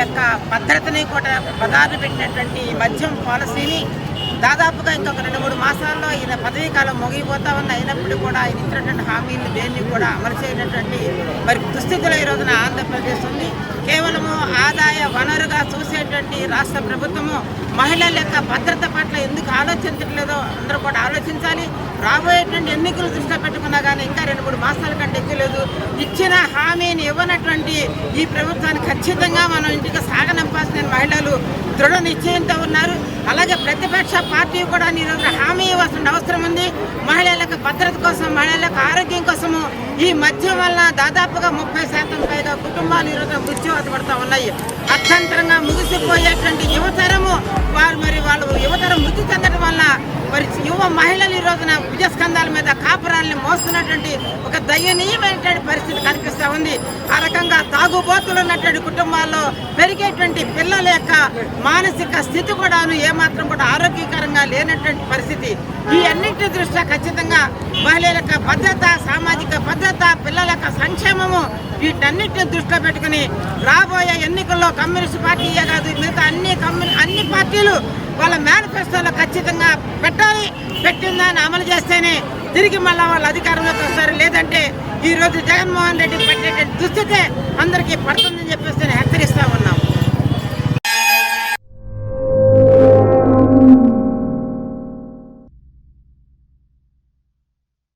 యొక్క భద్రతని కూడా పదార్థ పెట్టినటువంటి మద్యం పాలసీని దాదాపుగా ఇంకొక రెండు మూడు మాసాల్లో ఈయన పదవీ కాలం ముగిపోతా ఉన్న అయినప్పుడు కూడా ఆయన ఇచ్చినటువంటి హామీలు దేన్ని కూడా అమలు చేయనటువంటి మరి దుస్థితిలో ఈ రోజున ఆంధ్రప్రదేశ్ ఉంది. కేవలం వనరుగా చూసేటువంటి రాష్ట్ర ప్రభుత్వము మహిళల యొక్క భద్రత పట్ల ఎందుకు ఆలోచించట్లేదో అందరూ కూడా ఆలోచించాలి. రాబోయేటువంటి ఎన్నికలు దృష్టిలో పెట్టుకున్నా కానీ ఇంకా రెండు మూడు మాసాల కంటే ఎక్కలేదు ఇచ్చిన హామీని ఇవ్వనటువంటి ఈ ప్రభుత్వాన్ని ఖచ్చితంగా మనం ఇంటికి సాగనంపాల్సిన మహిళలు దృఢ నిశ్చయంతో ఉన్నారు. అలాగే ప్రతిపక్ష పార్టీ కూడా ఈరోజు హామీ ఇవ్వాల్సిన అవసరం ఉంది. మహిళలకు భద్రత కోసం మహిళలకు ఆరోగ్యం కోసము ఈ మద్యం వల్ల దాదాపుగా ముప్పై శాతం పైగా కుటుంబాలు ఈరోజు మృత్యువతపడతా ఉన్నాయి. అర్థంతరంగా ముగిసిపోయేటువంటి యువతరము ఎక్కువ మహిళలు ఈ రోజున భుజస్కంధాల మీద కాపురాల్ని మోస్తున్నటువంటి ఒక దయనీయమైనటువంటి పరిస్థితి కనిపిస్తూ ఉంది. ఆ రకంగా తాగుబోతులు ఉన్నటువంటి కుటుంబాల్లో పెరిగేటువంటి పిల్లల యొక్క మానసిక స్థితి కూడాను ఏమాత్రం కూడా ఆరోగ్యకరంగా లేనటువంటి పరిస్థితి. ఈ అన్నింటి దృష్ట్యా ఖచ్చితంగా మహిళల యొక్క భద్రత సామాజిక భద్రత పిల్లల యొక్క సంక్షేమము వీటన్నిటిని దృష్టిలో పెట్టుకుని రాబోయే ఎన్నికల్లో కమ్యూనిస్ట్ పార్టీయే కాదు మిగతా అన్ని కమ్యూని అన్ని పార్టీలు వాళ్ళ మేనిఫెస్టోలో ఖచ్చితంగా పెట్టాలి పెట్టిందని అమలు చేస్తేనే తిరిగి మళ్ళీ వాళ్ళు అధికారంలోకి వస్తారు. లేదంటే ఈరోజు జగన్మోహన్ రెడ్డి పెట్టే దుస్థితే అందరికీ పడుతుందని చెప్పేసి